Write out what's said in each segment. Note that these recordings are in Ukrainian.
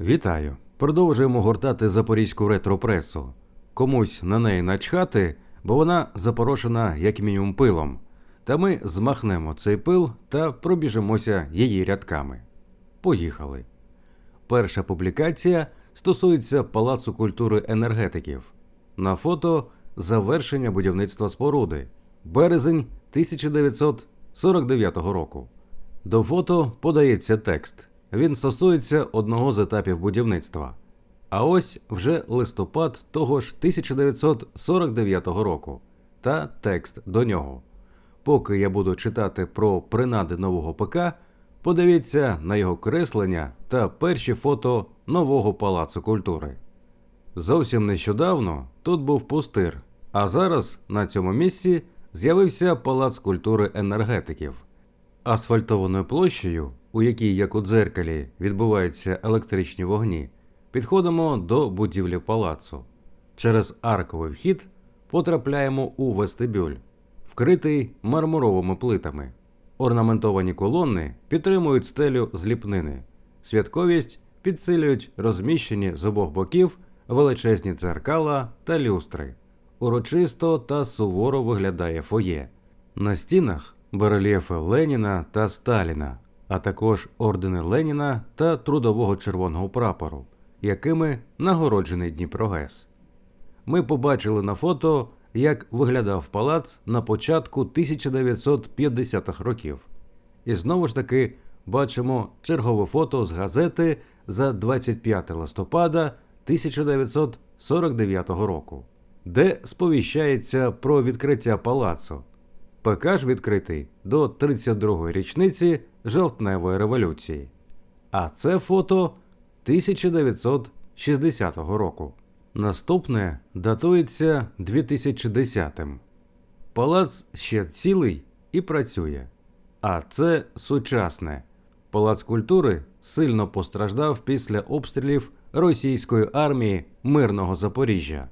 Вітаю! Продовжуємо гортати запорізьку ретропресу. Комусь на неї начхати, бо вона запорошена як мінімум пилом. Та ми змахнемо цей пил та пробіжимося її рядками. Поїхали. Перша публікація стосується Палацу культури енергетиків. На фото завершення будівництва споруди. Березень 1949 року. До фото подається текст. Він стосується одного з етапів будівництва. А ось вже листопад того ж 1949 року та текст до нього. Поки я буду читати про принади нового ПК, подивіться на його креслення та перші фото нового палацу культури. Зовсім нещодавно тут був пустир, а зараз на цьому місці з'явився палац культури енергетиків. Асфальтованою площею, у якій, як у дзеркалі, відбуваються електричні вогні, підходимо до будівлі палацу. Через арковий вхід потрапляємо у вестибюль, вкритий мармуровими плитами. Орнаментовані колони підтримують стелю з ліпнини. Святковість підсилюють розміщені з обох боків величезні дзеркала та люстри. Урочисто та суворо виглядає фоє. На стінах барельєфи Леніна та Сталіна, а також ордени Леніна та Трудового червоного прапору, якими нагороджений Дніпрогес. Ми побачили на фото, як виглядав палац на початку 1950-х років. І знову ж таки бачимо чергове фото з газети за 25 листопада 1949 року, де сповіщається про відкриття палацу. ПК ж відкритий до 32-ї річниці жовтневої революції. А це фото 1960 року. Наступне датується 2010-м. Палац ще цілий і працює. А це сучасне. Палац культури сильно постраждав після обстрілів російської армії мирного Запоріжжя.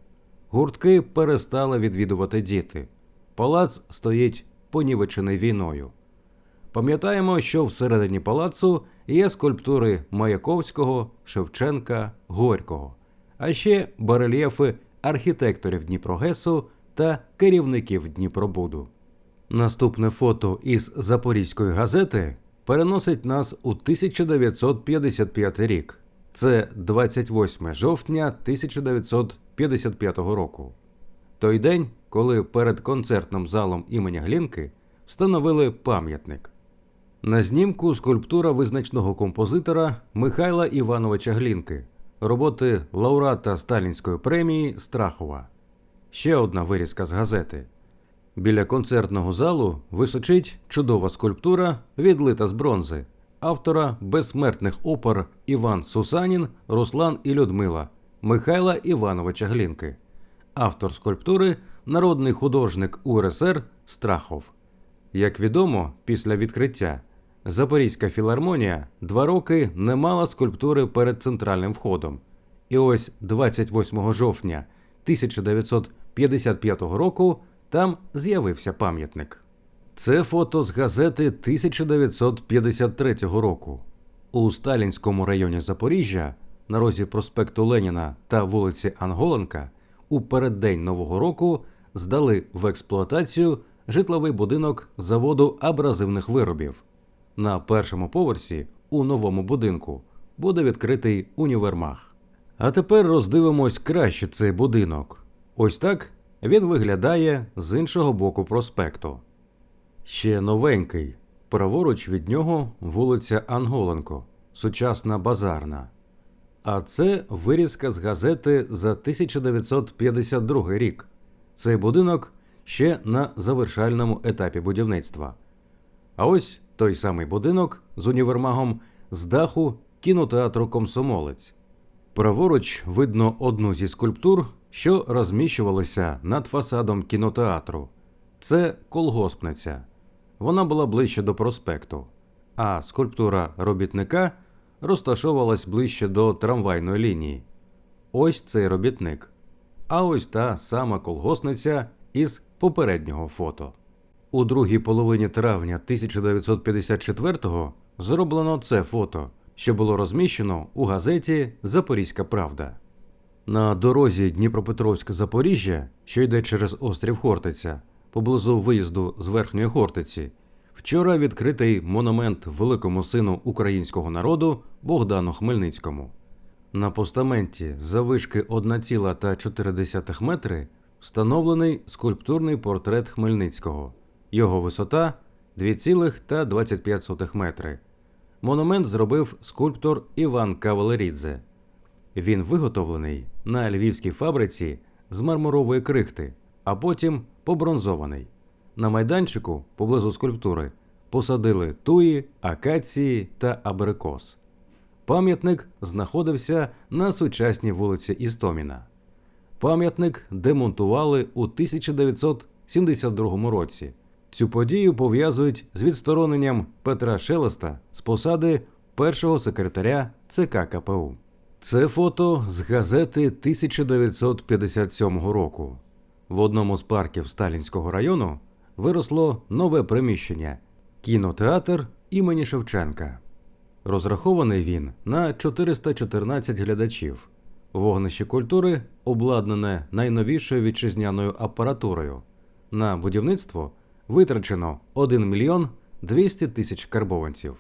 Гуртки перестали відвідувати діти. Палац стоїть понівечений війною. Пам'ятаємо, що всередині палацу є скульптури Маяковського, Шевченка, Горького, а ще барельєфи архітекторів Дніпрогесу та керівників Дніпробуду. Наступне фото із Запорізької газети переносить нас у 1955 рік. Це 28 жовтня 1955 року. Той день, коли перед концертним залом імені Глінки встановили пам'ятник. На знімку скульптура визначного композитора Михайла Івановича Глінки, роботи лауреата Сталінської премії Страхова. Ще одна вирізка з газети. Біля концертного залу височить чудова скульптура, відлита з бронзи, автора безсмертних опер Іван Сусанін, Руслан і Людмила Михайла Івановича Глінки. Автор скульптури народний художник УРСР Страхов. Як відомо, після відкриття Запорізька філармонія два роки не мала скульптури перед центральним входом. І ось 28 жовтня 1955 року там з'явився пам'ятник. Це фото з газети 1953 року. У Сталінському районі Запоріжжя, на розі проспекту Леніна та вулиці Анголенка, у переддень Нового року здали в експлуатацію житловий будинок заводу абразивних виробів. На першому поверсі у новому будинку буде відкритий універмаг. А тепер роздивимось краще цей будинок. Ось так він виглядає з іншого боку проспекту. Ще новенький. Праворуч від нього вулиця Анголенко, сучасна базарна. А це вирізка з газети за 1952 рік. Цей будинок ще на завершальному етапі будівництва. А ось той самий будинок з універмагом з даху кінотеатру Комсомолець. Праворуч видно одну зі скульптур, що розміщувалися над фасадом кінотеатру. Це колгоспниця. Вона була ближче до проспекту, а скульптура робітника розташовувалась ближче до трамвайної лінії. Ось цей робітник. А ось та сама колгосниця із попереднього фото. У другій половині травня 1954-го зроблено це фото що було розміщено у газеті Запорізька Правда. На дорозі Дніпропетровськ-Запоріжжя, що йде через острів Хортиця, поблизу виїзду з Верхньої Хортиці, вчора відкритий монумент великому сину українського народу Богдану Хмельницькому. На постаменті завишки 1,4 метри встановлений скульптурний портрет Хмельницького. Його висота 2,25 метри. Монумент зробив скульптор Іван Кавалерідзе. Він виготовлений на львівській фабриці з мармурової крихти, а потім побронзований. На майданчику поблизу скульптури посадили туї, акації та абрикос. Пам'ятник знаходився на сучасній вулиці Істоміна. Пам'ятник демонтували у 1972 році. Цю подію пов'язують з відстороненням Петра Шелеста з посади першого секретаря ЦК КПУ. Це фото з газети 1957 року. В одному з парків Сталінського району виросло нове приміщення кінотеатр імені Шевченка. Розрахований він на 414 глядачів. Вогнище культури обладнане найновішою вітчизняною апаратурою. На будівництво витрачено 1 мільйон 200 тисяч карбованців.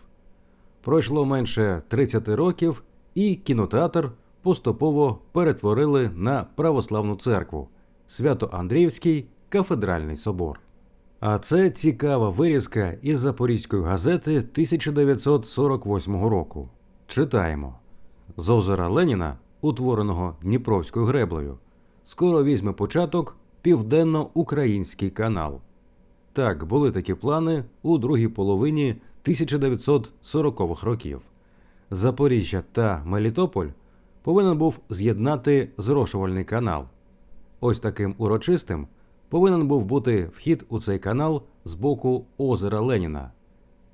Пройшло менше 30 років, і кінотеатр поступово перетворили на православну церкву Свято-Андріївський кафедральний собор. А це цікава вирізка із Запорізької газети 1948 року. Читаємо: з озера Леніна, утвореного Дніпровською греблею, скоро візьме початок Південно-Український канал. Так, були такі плани у другій половині 1940-х років. Запоріжжя та Мелітополь повинен був з'єднати зрошувальний канал. Ось таким урочистим повинен був бути вхід у цей канал з боку озера Леніна.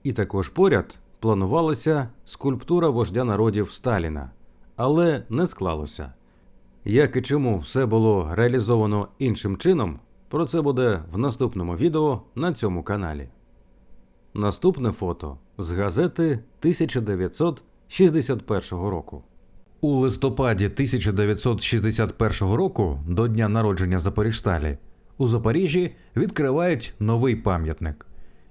І також поряд планувалася скульптура вождя народів Сталіна, але не склалося. Як і чому все було реалізовано іншим чином, про це буде в наступному відео на цьому каналі. Наступне фото з газети 1961 року. У листопаді 1961 року, до дня народження Запоріжсталі, у Запоріжжі відкривають новий пам'ятник.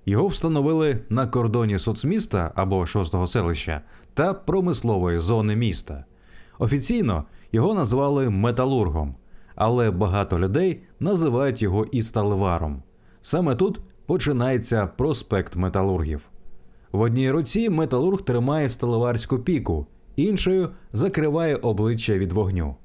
Його встановили на кордоні соцміста або шостого селища та промислової зони міста. Офіційно його назвали металургом, але багато людей називають його і сталеваром. Саме тут починається проспект металургів. В одній руці металург тримає сталеварську піку, іншою закриває обличчя від вогню.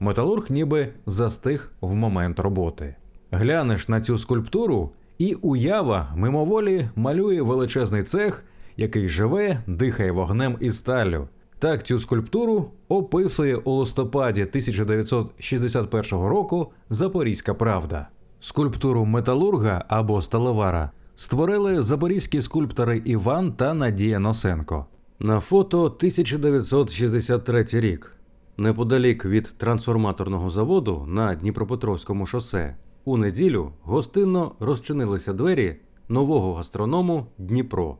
Металург ніби застиг в момент роботи. Глянеш на цю скульптуру, і уява мимоволі малює величезний цех, який живе, дихає вогнем і сталлю. Так цю скульптуру описує у листопаді 1961 року Запорізька Правда. Скульптуру металурга або сталевара створили запорізькі скульптори Іван та Надія Носенко. На фото 1963 рік. Неподалік від трансформаторного заводу на Дніпропетровському шосе у неділю гостинно розчинилися двері нового гастроному Дніпро.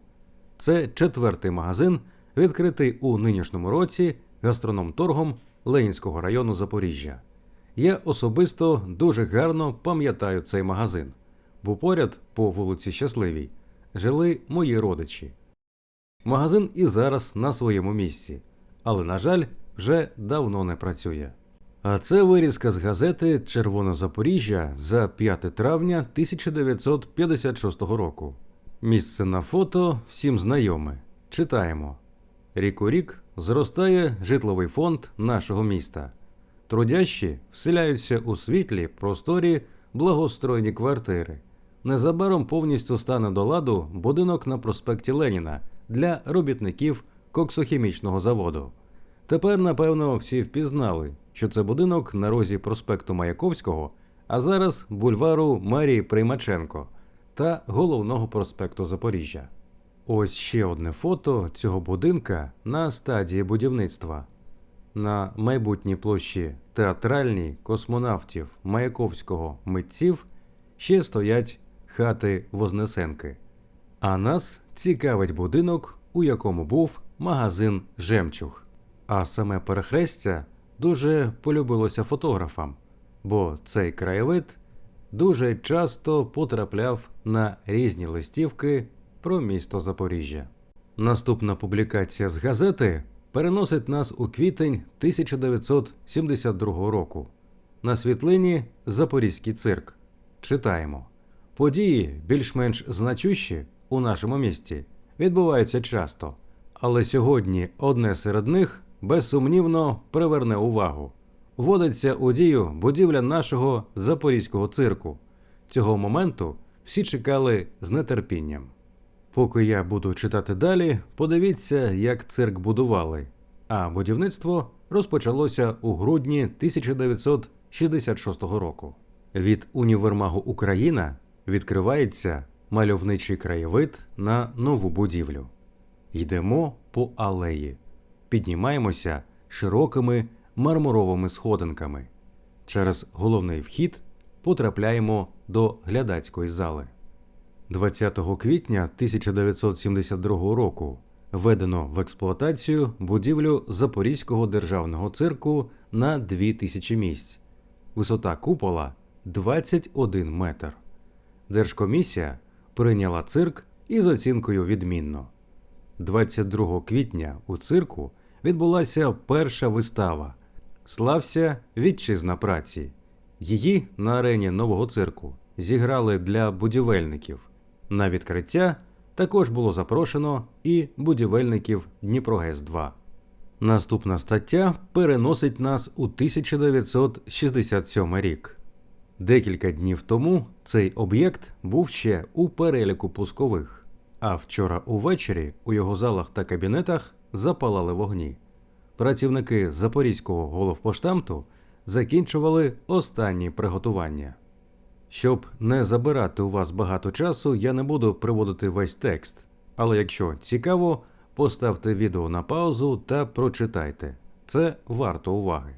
Це четвертий магазин, відкритий у нинішньому році гастрономторгом Ленінського району Запоріжжя. Я особисто дуже гарно пам'ятаю цей магазин, бо поряд по вулиці Щасливій жили мої родичі. Магазин і зараз на своєму місці, але, на жаль, вже давно не працює. А це вирізка з газети Червоне Запоріжжя за 5 травня 1956 року. Місце на фото всім знайоме. Читаємо: Рік у рік зростає житловий фонд нашого міста. Трудящі вселяються у світлі, просторі, благоустроєні квартири. Незабаром повністю стане до ладу будинок на проспекті Леніна для робітників коксохімічного заводу. Тепер, напевно, всі впізнали, що це будинок на розі проспекту Маяковського, а зараз бульвару Марії Приймаченко та головного проспекту Запоріжжя. Ось ще одне фото цього будинка на стадії будівництва. На майбутній площі театральній космонавтів Маяковського митців ще стоять хати Вознесенки. А нас цікавить будинок, у якому був магазин Жемчуг. А саме перехрестя дуже полюбилося фотографам, бо цей краєвид дуже часто потрапляв на різні листівки про місто Запоріжжя. Наступна публікація з газети переносить нас у квітень 1972 року. На світлині Запорізький цирк. Читаємо. Події, більш-менш значущі у нашому місті, відбуваються часто, але сьогодні одне серед них безсумнівно приверне увагу. Вводиться у дію будівля нашого запорізького цирку. Цього моменту всі чекали з нетерпінням. Поки я буду читати далі, подивіться, як цирк будували. А будівництво розпочалося у грудні 1966 року. Від універмагу Україна відкривається мальовничий краєвид на нову будівлю. Йдемо по алеї, піднімаємося широкими мармуровими сходинками. Через головний вхід потрапляємо до глядацької зали. 20 квітня 1972 року введено в експлуатацію будівлю Запорізького державного цирку на 2000 місць. Висота купола 21 метр. Держкомісія прийняла цирк із оцінкою відмінно. 22 квітня у цирку відбулася перша вистава Слався Вітчизна праці. Її на арені нового цирку зіграли для будівельників. На відкриття також було запрошено і будівельників Дніпрогес 2. Наступна стаття переносить нас у 1967 рік. Декілька днів тому цей об'єкт був ще у переліку пускових, а вчора увечері у його залах та кабінетах запалали вогні. Працівники Запорізького головпоштамту закінчували останні приготування. Щоб не забирати у вас багато часу, я не буду приводити весь текст. Але якщо цікаво, поставте відео на паузу та прочитайте. Це варто уваги.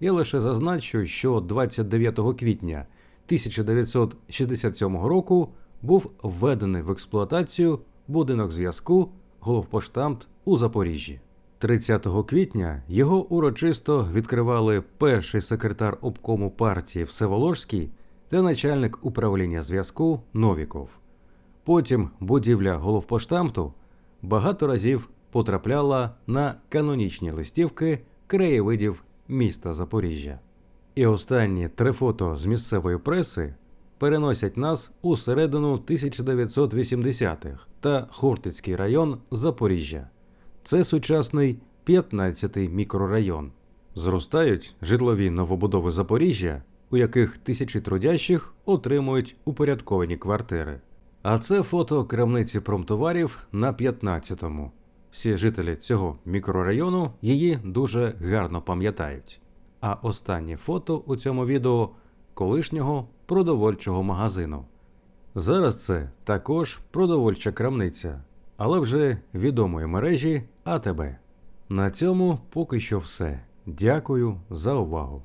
Я лише зазначу, що 29 квітня 1967 року був введений в експлуатацію будинок зв'язку головпоштамт у Запоріжжі. 30 квітня його урочисто відкривали перший секретар обкому партії Всеволожський та начальник управління зв'язку Новіков. Потім будівля головпоштамту багато разів потрапляла на канонічні листівки краєвидів міста Запоріжжя. І останні три фото з місцевої преси переносять нас у середину 1980-х та Хортицький район Запоріжжя. Це сучасний 15-й мікрорайон. Зростають житлові новобудови Запоріжжя, у яких тисячі трудящих отримують упорядковані квартири. А це фото крамниці промтоварів на 15-му. Всі жителі цього мікрорайону її дуже гарно пам'ятають. А останнє фото у цьому відео колишнього продовольчого магазину. Зараз це також продовольча крамниця, але вже відомої мережі АТБ. На цьому поки що все. Дякую за увагу.